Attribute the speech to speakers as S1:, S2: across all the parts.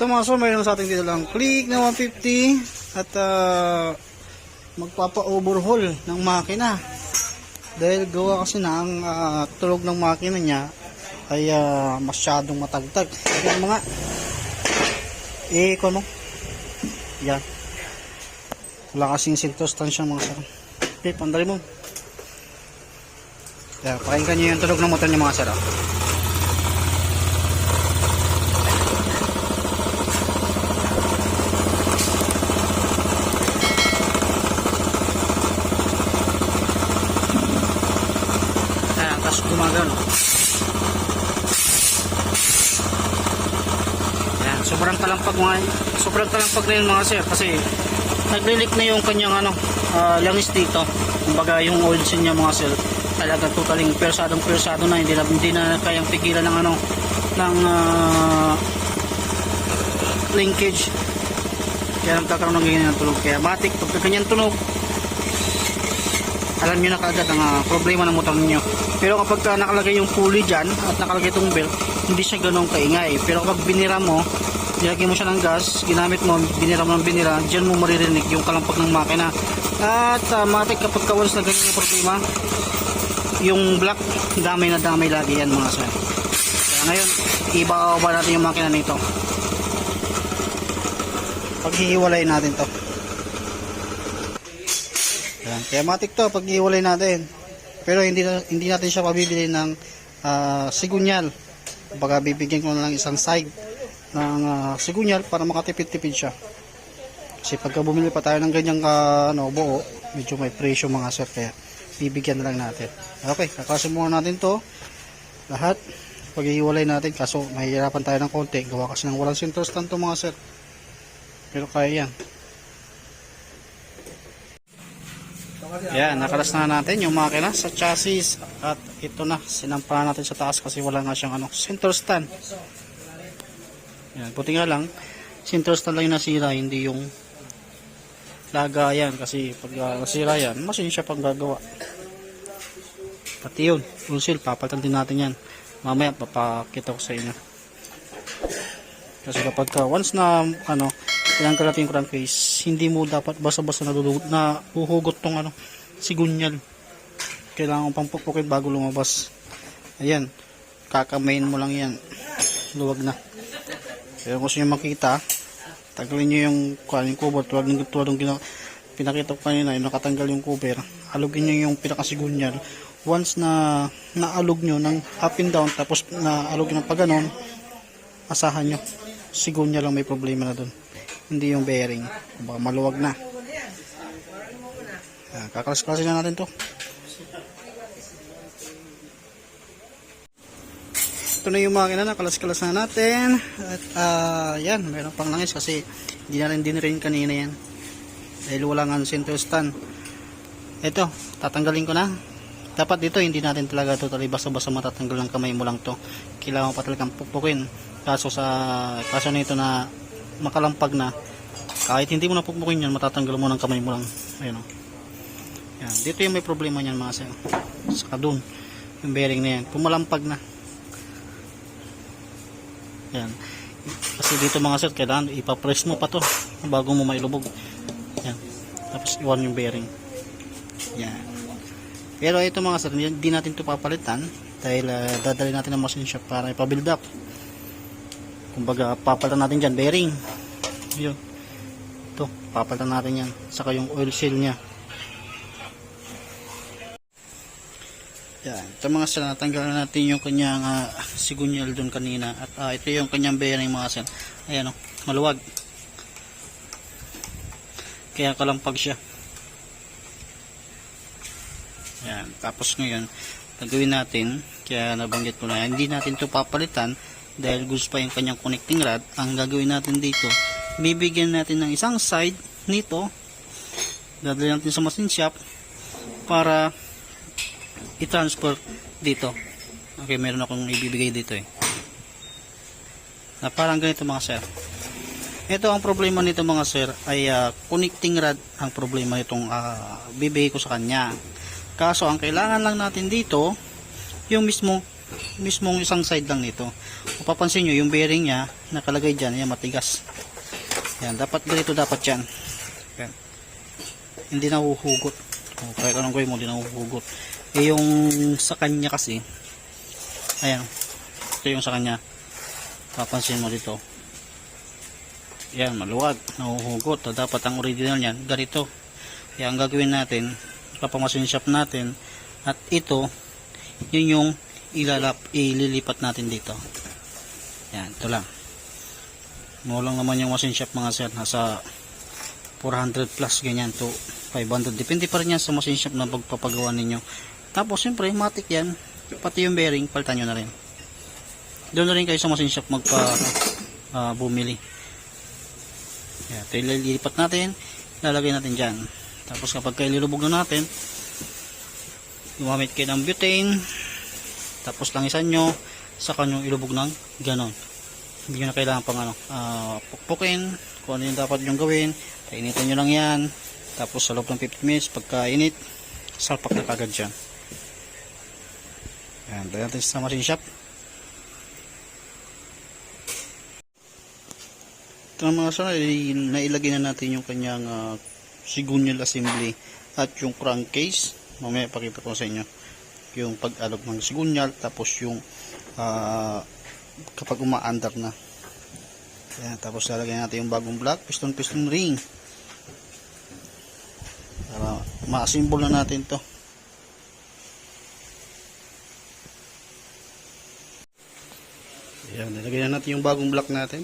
S1: Ito mga sir, mayroon sa ating dito lang click na 150 at ah, magpapa-overhaul ng makina. Dahil gawa kasi na ang ah, tulog ng makina niya ay ah, masyadong matagtag. Yan mga eh, kung mo? Yan. Wala kasing sintostansya mga sir. Okay, pandali mo. Yan, pakinggan nyo yung tulog ng motor niya mga sir. ah. Ayan, tapos gumagano. Ayan, sobrang talampag mga, sobrang talampag na yun mga sir kasi naglilik na yung kanyang ano, ah, langis dito. Kumbaga yung oil niya mga sir talagang totaling persadong persado na hindi na, hindi na kayang pigilan ng ano ng ah, linkage kaya nagkakaroon ng ganyan tunog kaya matik pagka ganyan tunog alam nyo na kaagad ang ah, problema ng motor ninyo. Pero kapag ka nakalagay yung pulley dyan at nakalagay itong belt, hindi siya ganun kaingay. Pero kapag binira mo, nilagay mo siya ng gas, ginamit mo, binira mo ng binira, dyan mo maririnig yung kalampag ng makina. At uh, matik kapag ka once na ganyan problema, yung black, damay na damay lagi yan mga sir. Kaya ngayon, iba-ba natin yung makina nito. Paghihiwalay natin to. Yan. Kaya matik to pag iwalay natin. Pero hindi hindi natin siya pabibili ng ah, sigunyal. Baka bibigyan ko na lang isang side ng ah, sigunyal para makatipid-tipid siya. Kasi pagka bumili pa tayo ng ganyang ah, ano, buo, medyo may presyo mga sir. Kaya bibigyan na lang natin. Okay, kakasin muna natin to. Lahat. pag iwalay natin. Kaso mahihirapan tayo ng konti. Gawa kasi ng walang sintros tanto mga sir. Pero kaya yan. Yan, nakalas na natin yung makina sa chassis at ito na, sinampahan natin sa taas kasi wala nga siyang ano, center stand. Yan, puti nga lang, center stand lang yung nasira, hindi yung lagayan kasi pag uh, nasira yan, machine siya pang gagawa. Pati yun, full papalitan din natin yan. Mamaya papakita ko sa inyo. Kasi kapag ka, once na ano, tinanggal natin yung crankcase, hindi mo dapat basta-basta nadudugod na uhugot tong ano, sigunyal. Kailangan pang pupukin bago lumabas. Ayan, kakamain mo lang yan. Luwag na. Kung gusto nyo makita, tagalin nyo yung, yung cover, tulad ng, tulad ng pinakita ko kanina, yung nakatanggal yung cover, alugin nyo yung pinakasigunyal. Once na naalog nyo ng up and down, tapos naalog nyo ng pag ganon, asahan nyo, sigunyal lang may problema na doon hindi yung bearing. Baka maluwag na. Ah, kakalas-kalasin na natin to ito na yung makina na kalas-kalas na natin. At ah, yan meron pang langis kasi hindi na rin din rin kanina yan. Dahil wala nga center ito tatanggalin ko na. Dapat dito hindi natin talaga totally basta-basta matatanggal ng kamay mo lang to. Kailangan pa talagang pukpukin. Kaso sa kaso nito na makalampag na kahit hindi mo na pukpukin yan matatanggal mo ng kamay mo lang. Ayun o yan. dito yung may problema niyan mga sir. Saka dun yung bearing na yan. Pumalampag na yan kasi dito mga sir kailangan ipapress mo pa to bago mo mailubog. Yan tapos iwan yung bearing. Yan pero ito mga sir hindi natin to papalitan dahil uh, dadali natin ng machine shop para ipabuild up. Kumbaga papalitan natin dyan bearing. Yun ito papalitan natin yan. Saka yung oil seal nya yan. Ito mga sir natanggalan natin yung kanyang uh, sigunyal dun kanina. At uh, ito yung kanyang bearing mga sir. Ayan o maluwag. Kaya kalampag siya. Yan. Tapos ngayon gagawin natin kaya nabanggit ko na hindi natin to papalitan dahil gusto pa yung kanyang connecting rod. Ang gagawin natin dito bibigyan natin ng isang side nito. Dadali natin sa machine shop para i-transfer dito okay meron akong ibibigay dito eh na parang ganito mga sir ito ang problema nito mga sir ay ah, connecting rod ang problema nitong uh, bibigay ko sa kanya kaso ang kailangan lang natin dito yung mismo mismong isang side lang nito. Mapapansin nyo, yung bearing niya, nakalagay dyan, yan, matigas. Yan, dapat ganito dapat yan. Yan. Hindi nahuhugot. O, kahit anong gawin mo, hindi nahuhugot. Eh, yung sa kanya kasi, ayan, ito yung sa kanya. Papansin mo dito. Yan, maluwag, nahuhugot. So, dapat ang original niyan, ganito. Ang gagawin natin, papamasin shop natin, at ito, yun yung ilalap, ililipat natin dito. Yan, ito lang. Mo lang naman yung machine shop mga sir, nasa 400 plus ganyan to 500. Depende pa rin yan sa machine shop na pagpapagawa ninyo. Tapos, siyempre, matik yan. Pati yung bearing, palitan nyo na rin. Doon na rin kayo sa machine shop magpa ah, bumili. Yan, ito ililipat natin, lalagay natin dyan. Tapos kapag kayo lilubog na natin, gumamit kayo ng butane, tapos langisan nyo, saka nyo ilubog ng ganon. Hindi nyo na kailangan pang ano, ah, pukpukin, kung ano yung dapat nyo gawin, painitin nyo lang yan, tapos sa loob ng 50 minutes, pagka init, salpak na kagad dyan. Yan, dahil natin sa machine shop. Ito na mga ay- nailagay na natin yung kanyang uh, sigunyal assembly at yung crankcase. Mamaya pakita ko sa inyo yung pag-alog ng sigunyal tapos yung ah, kapag umaandar na. Ayan, tapos lalagyan natin yung bagong block, piston piston ring. Para ma-assemble na natin to. Ayan, nilagay na natin yung bagong block natin.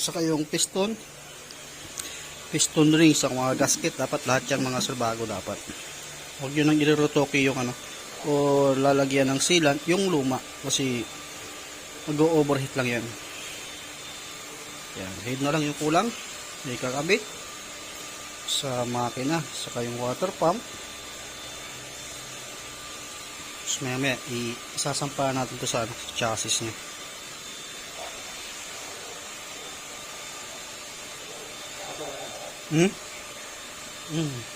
S1: Saka yung piston. Piston ring sa mga gasket dapat lahat yan mga sir bago dapat. Huwag nyo nang ilirotoke yung ano o lalagyan ng sealant yung luma kasi mag-overheat lang yan. Yan head na lang yung kulang may kakabit sa makina saka yung water pump tapos maya maya isasampa natin to sa ano, chassis nya Hmm? Hmm.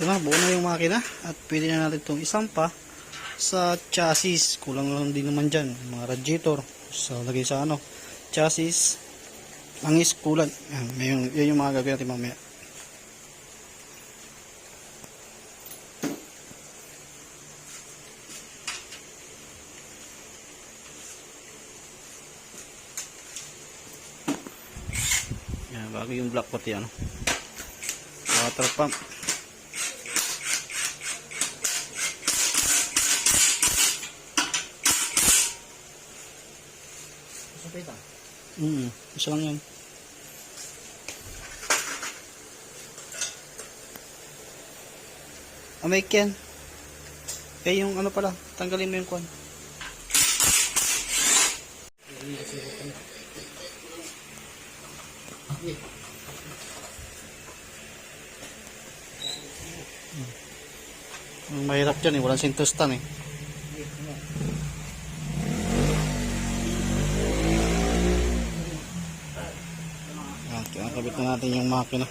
S1: Ito na, buo na yung makina at pwede na natin itong isampa sa chassis. Kulang lang din naman dyan. Mga radiator. So, lagay sa ano. Chassis. Langis, kulan. Yan, yung, yan yung mga gagawin natin mamaya. Yan, bago yung block pati ano. Water pump. Mm, isa lang yan. Amay yan. Eh, yung ano pala, tanggalin mo yung kwan. Ang mahirap dyan eh, walang sintostan eh. Yan, kinakabit na natin yung makina.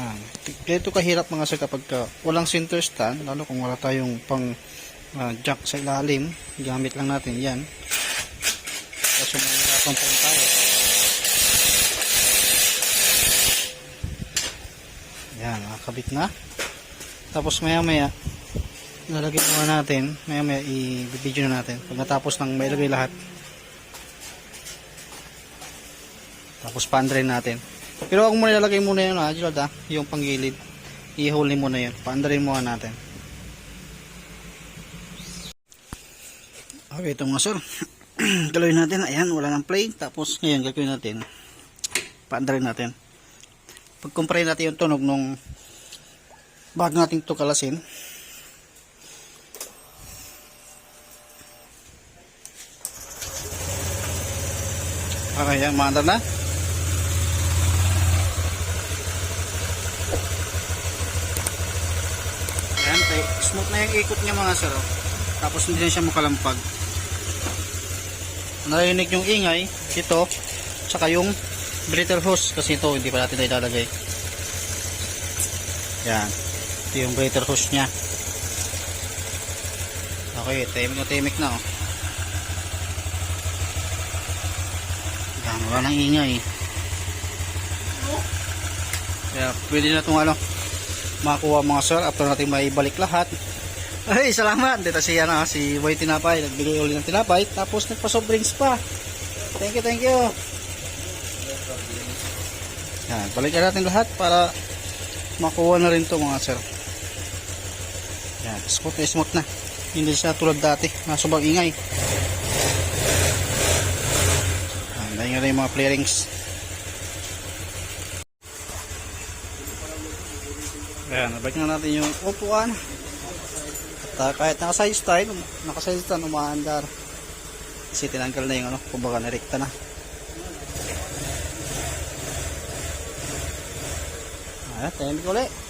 S1: Yan. Ganito kahirap mga sir kapag ka walang center stand, lalo kung wala tayong pang ah, jack sa ilalim, gamit lang natin yan. Kasi mahirapan pa rin tayo. Yan, nakakabit na. Tapos maya maya, lalagay muna natin. Maya maya i-video na natin. Pag natapos ng mailagay lahat. Tapos paandarin natin. Pero huwag muna ilalagay muna yun ha Gerald ha yung panggilid. Ihuli muna yun. Paandarin muna natin. Okay ito mga sir. Galawin natin. Ayan wala ng play. Tapos ngayon gagawin natin. Paandarin natin. Pag compare natin yung tunog nung bago natin ito kalasin Okay, yan, maandar na. Ayan, smooth na yung ikot niya mga sir. oh. Tapos hindi na siya makalampag. Narinig yung ingay, ito, tsaka yung breather hose kasi ito hindi pa natin na ilalagay. Yan. Ito yung breather hose niya. Okay, timing na timing na oh. Yan, wala nang ingay. Kaya pwede na itong ano, makuha mga sir after natin maibalik lahat. Ay, salamat. Dito si, ano, si Boy Tinapay. Nagbigay uli ng tinapay. Tapos nagpa-soft drinks pa. Thank you, thank you. Yan, balikan natin lahat para makuha na rin to mga sir. Yan, smooth na smooth na. Hindi siya tulad dati. na sobrang ingay. Nga rin yung mga flarings. Ayan, nabalik na natin yung upuan. At uh, kahit nakasize tayo, nakasize tayo, umaandar. Kasi tinanggal na yung ano, kumbaga narekta na. Ayan, tayo ulit.